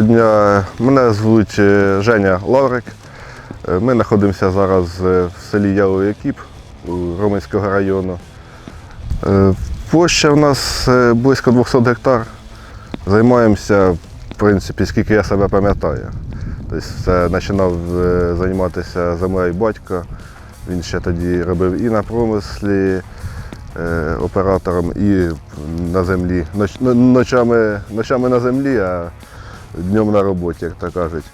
Доброго дня, мене звуть е, Женя Лаврик. Е, Ми знаходимося зараз е, в селі Яловий Кіп у Роменського району. Площа в нас близько 200 гектар. Займаємося, в принципі, скільки я себе пам'ятаю. Тобто починав займатися землею батько. Він ще тоді робив і на промислі оператором, і на землі. Ноч- Ночами, ночами на землі, а днем на роботі, як то кажуть.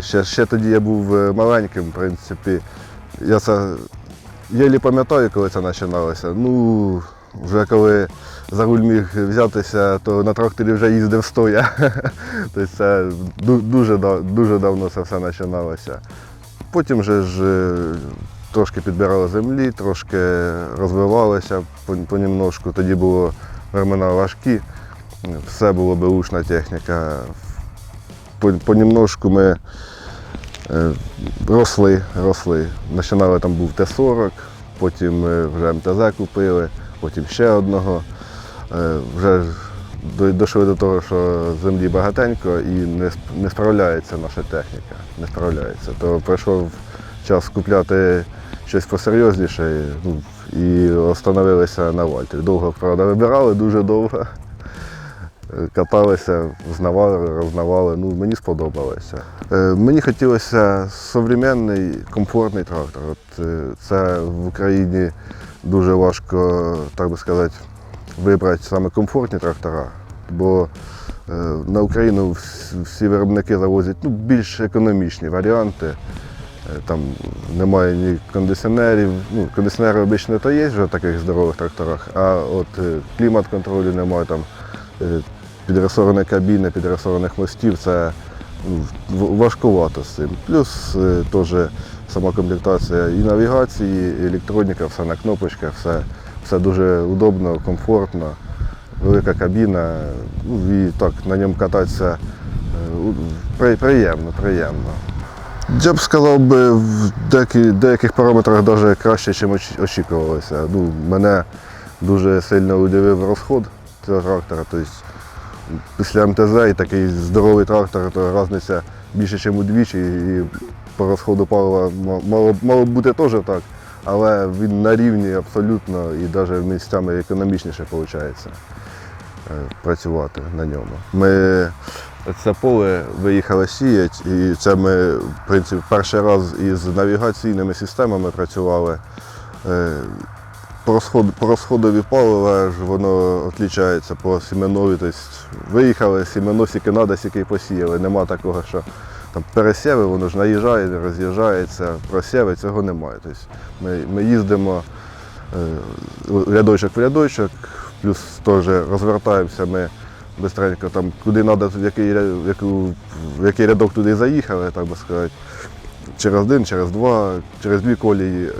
Ще, ще тоді я був е, маленьким, в принципі. Я це єлі пам'ятаю, коли це починалося. Ну, вже коли за руль міг взятися, то на тракторі вже їздив стоя. тобто це дуже, дуже давно це все починалося. Потім вже ж е, трошки підбирали землі, трошки розвивалися пон- понемножку. Тоді було времена важкі, все було беушна техніка. По- Понемножку ми е, росли, росли. Починали там був Т-40, потім е, вже МТЗ купили, потім ще одного. Е, Вже дійшли до того, що землі багатенько і не, не справляється наша техніка. Не справляється. То прийшов час купляти щось посерйозніше ну, і остановилися на Вальтері. Довго, правда, вибирали, дуже довго. Каталися, знавали, рознавали. Ну, мені сподобалося. Е, Мені хотілося современний, комфортний трактор. От, е, це в Україні дуже важко, так би сказати, вибрати саме комфортні трактора, бо е, на Україну всі виробники завозять ну, більш економічні варіанти. Там немає ні кондиціонерів. Ну, кондиціонери обично то є вже в таких здорових тракторах, а от е, клімат-контролю немає там підресорної кабіни, підресорних мостів. Це ну, важкувато з цим. Плюс е, теж сама комплектація і навігації, і електроніка, все на кнопочках, все, все дуже удобно, комфортно, велика кабіна. Ну, і так на ньому кататися е, приємно, приємно. Я б сказав би в деякі, деяких параметрах навіть краще, ніж очікувалося. Ну, мене дуже сильно удивив розход цього трактора. Тобто, після МТЗ і такий здоровий трактор, то різниця більше, ніж удвічі. І по розходу палива мало, мало б бути теж так, але він на рівні абсолютно і навіть місцями економічніше виходить працювати на ньому. Ми це поле виїхали сіяти, і це ми, в принципі, перший раз із навігаційними системами працювали. По розходу, розходові палива ж воно відрізняється по сіменові. Тобто виїхали, сімено сіки надо, сіки посіяли. Нема такого, що там пересіви, воно ж наїжджає, роз'їжджається, просіви, цього немає. Тобто ми, ми їздимо е, рядочок в рядочок, плюс теж розвертаємося ми бистренько там, куди треба, в який, в який рядок туди заїхали, так би сказати. Через один, через два, через дві колії.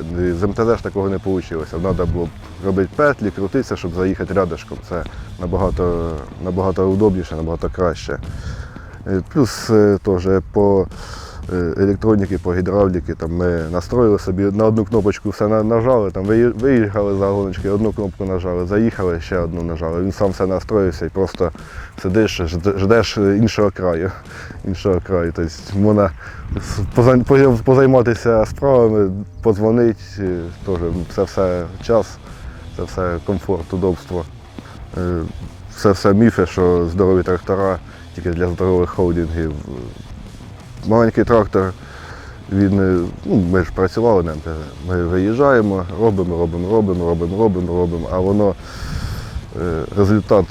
З МТЗ ж такого не вийшло. Треба було робити петлі, крутитися, щоб заїхати рядышком. Це набагато, набагато удобніше, набагато краще. Е, Плюс е, теж по електроніки, по гідравліки там ми настроїли собі на одну кнопочку все нажали, там виїхали за гоночки, одну кнопку нажали, заїхали, ще одну нажали. Він сам все настроївся і просто сидиш, ждеш іншого краю. Іншого краю. Тобто можна позай- позай- позайматися справами, подзвонити, е, теж це все час, це все комфорт, удобство. Е, Це все міфи, що здорові трактора тільки для здорових холдингів. Маленький трактор, він, е, ну, ми ж працювали на МТЗ. Ми виїжджаємо, робимо, робимо, робимо, робимо, робимо, робимо, а воно е, результат.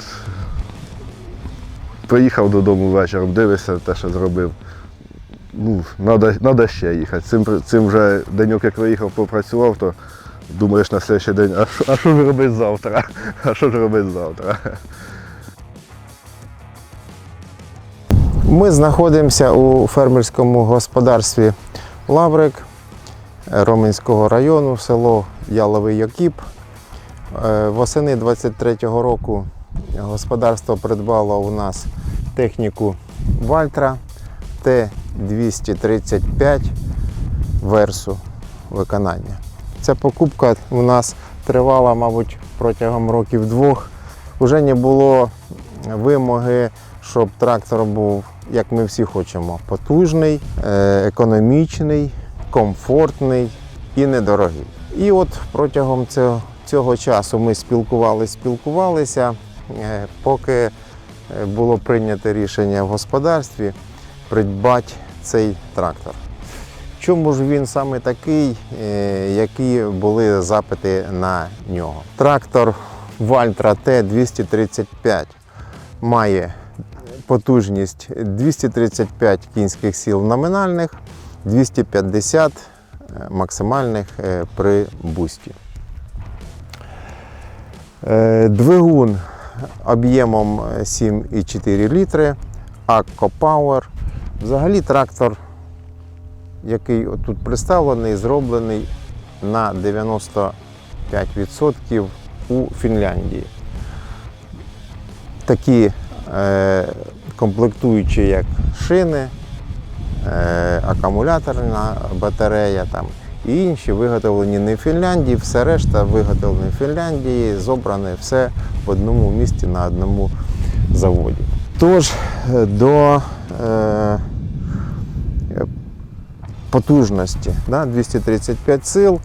Приїхав додому вечором, дивишся те, що зробив. Ну, треба, ще їхати. Цим, цим вже деньок, як виїхав, попрацював, то думаєш на наступний день, а що ж робити завтра? А що ж робити завтра? Ми знаходимося у фермерському господарстві Лаврик е, Роменського району, село Яловий Якіп. Е, Восени 23-го року господарство придбало у нас техніку Вальтра Т-235 версу виконання. Ця покупка у нас тривала, мабуть, протягом років двох. Уже не було вимоги щоб трактор був, як ми всі хочемо, потужний, е, економічний, комфортний і недорогий. І от протягом цього, цього часу ми спілкувалися, спілкувалися, е, поки е, було прийнято рішення в господарстві придбати цей трактор. Чому ж він саме такий, які були запити на нього? Трактор Valtra T235 має потужність 235 кінських сил номінальних, 250 е, максимальних е, при бусті. Е, Двигун об'ємом е, 7,4 літри, Акко Power. Взагалі трактор, який тут представлений, зроблений на 95% у Фінляндії. Такі комплектуючі, як шини, е, акумуляторна батарея там, і інші виготовлені не в Фінляндії, все решта виготовлені в Фінляндії, зобране все в одному місці на одному заводі. Тож е, до е, потужності да, 235 сил.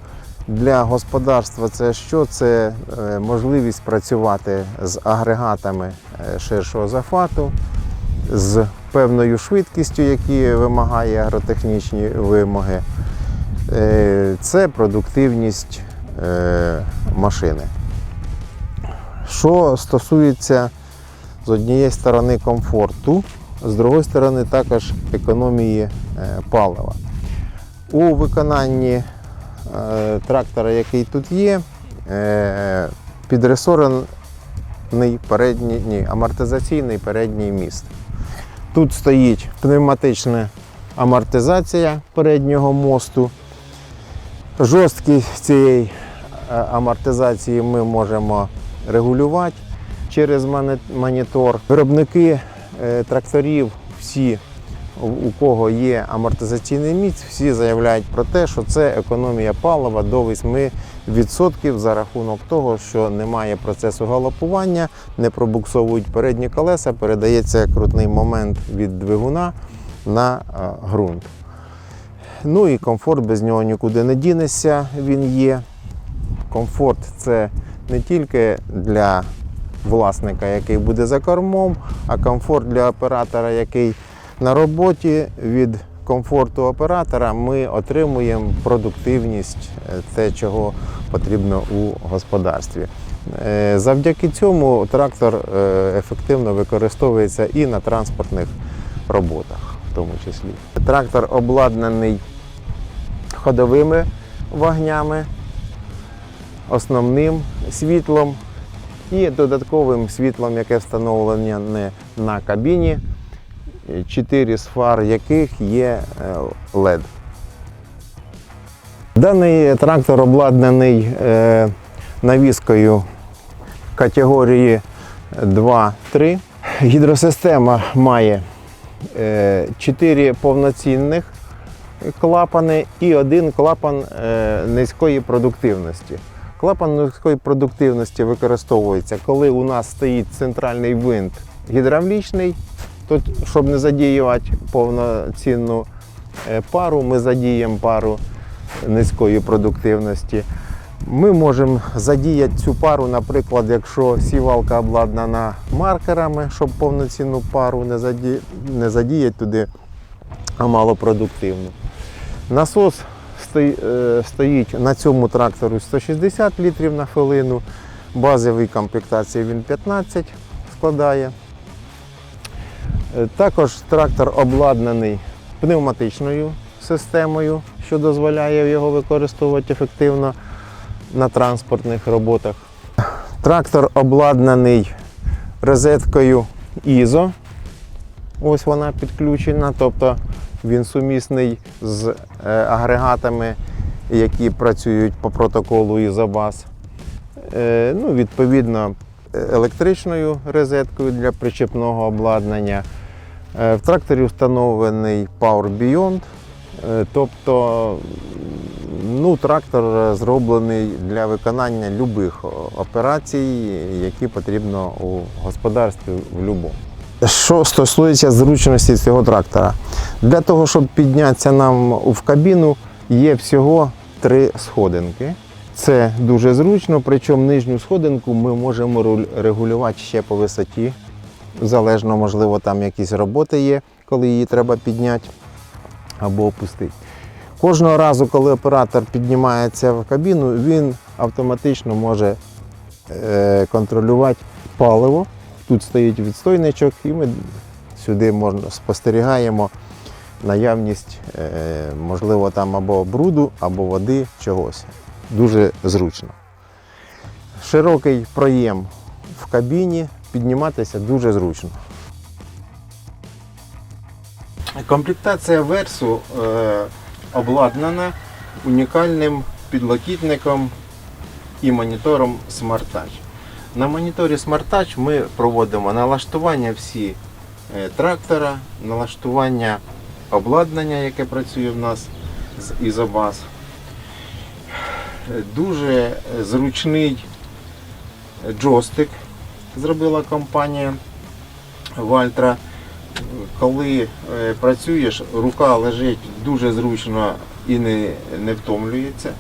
Для господарства це що? Це е, можливість працювати з агрегатами ширшого зафату, з певною швидкістю, які вимагає агротехнічні вимоги. Е, Це продуктивність е, машини. Що стосується з однієї сторони комфорту, з другої сторони також економії е, палива. У виконанні трактора, який тут є, підресорений передній, ні, амортизаційний передній міст. Тут стоїть пневматична амортизація переднього мосту. Жорсткість цієї е, амортизації ми можемо регулювати через монітор. Виробники е, тракторів всі у- кого є амортизаційний міць, всі заявляють про те, що це економія палива до 8% за рахунок того, що немає процесу галопування, не пробуксовують передні колеса, передається крутний момент від двигуна на е, ґрунт. Ну і комфорт без нього нікуди не дінешся, він є. Комфорт це не тільки для власника, який буде за кормом, а комфорт для оператора, який на роботі від комфорту оператора ми отримуємо продуктивність, е, те, чого потрібно у господарстві. Е, Завдяки цьому трактор е, ефективно використовується і на транспортних роботах, в тому числі. Трактор обладнаний ходовими вогнями, основним світлом і додатковим світлом, яке встановлене на кабіні, чотири з фар яких є е, LED. Даний трактор обладнаний е, навіскою категорії 2-3. Гідросистема має 4 повноцінних клапани і один клапан е, низької продуктивності. Клапан низької продуктивності використовується, коли у нас стоїть центральний винт гідравлічний, то щоб не задіювати повноцінну е, пару, ми задіємо пару низької продуктивності. Ми можемо задіяти цю пару, наприклад, якщо сівалка обладнана маркерами, щоб повноцінну пару не, заді... не задіяти туди, а малопродуктивну. Насос е, стоїть на цьому трактору 160 літрів на хвилину. Базовій комплектації він 15 складає. Е, Також трактор обладнаний пневматичною системою, що дозволяє його використовувати ефективно на транспортних роботах. Трактор обладнаний розеткою ISO. Ось вона підключена, тобто він сумісний з е, агрегатами, які працюють по протоколу ISOBUS. Е, Ну, відповідно, електричною розеткою для причепного обладнання. Е, В тракторі встановлений Power Beyond, е, тобто ну, трактор зроблений для виконання будь-яких операцій, які потрібно у господарстві в будь-якому. Що стосується зручності цього трактора, для того, щоб піднятися нам в кабіну, є всього три сходинки. Це дуже зручно, причому нижню сходинку ми можемо регулювати ще по висоті. Залежно, можливо, там якісь роботи є, коли її треба підняти або опустити. Кожного разу, коли оператор піднімається в кабіну, він автоматично може е, контролювати паливо. Тут стоїть відстойничок, і ми сюди можна спостерігаємо наявність, е, можливо, там або бруду, або води, чогось. Дуже зручно. Широкий проєм в кабіні, підніматися дуже зручно. Комплектація версу е, обладнана унікальним підлокітником і монітором Smart Touch. На моніторі Smart Touch ми проводимо налаштування всі е, трактора, налаштування обладнання, яке працює в нас з Ізобас. Дуже зручний джойстик зробила компанія Вальтра. Коли е, працюєш, рука лежить дуже зручно і не, не втомлюється.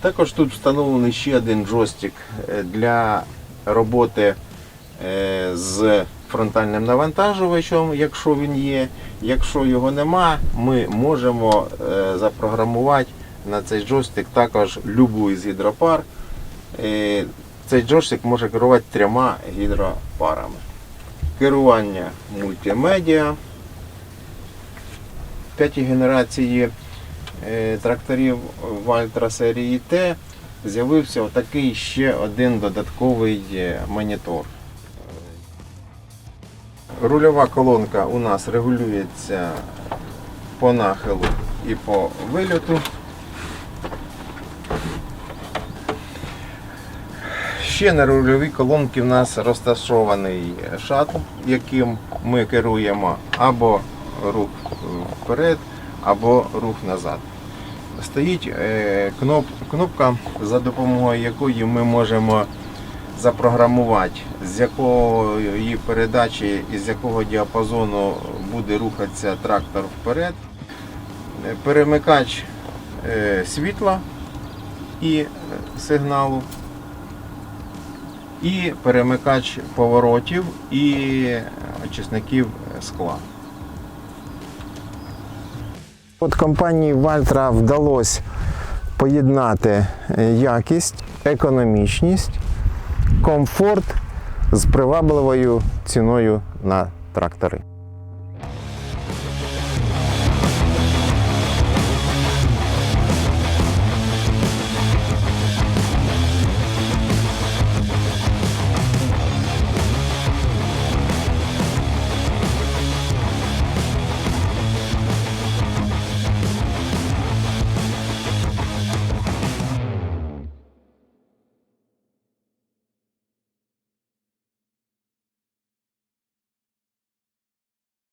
Також тут встановлений ще один джойстик е, для роботи е, з фронтальним навантажувачем, якщо він є. Якщо його нема, ми можемо запрограмувати на цей джойстик також любу із гідропар. Цей джойстик може керувати трьома гідропарами. Керування мультимедіа. П'ятій генерації е, тракторів Вальтра серії Т з'явився отакий ще один додатковий е, монітор. Рульова колонка у нас регулюється по нахилу і по вильоту. Ще на рульовій колонці в нас розташований шатл, яким ми керуємо або рух вперед, або рух назад. Стоїть е, кноп, кнопка, за допомогою якої ми можемо запрограмувати, з якої передачі і з якого діапазону буде рухатися трактор вперед. Е, Перемикач е, світла і е, сигналу і перемикач поворотів і очисників скла. От компанії Вальтра вдалося поєднати е, якість, економічність, комфорт з привабливою ціною на трактори.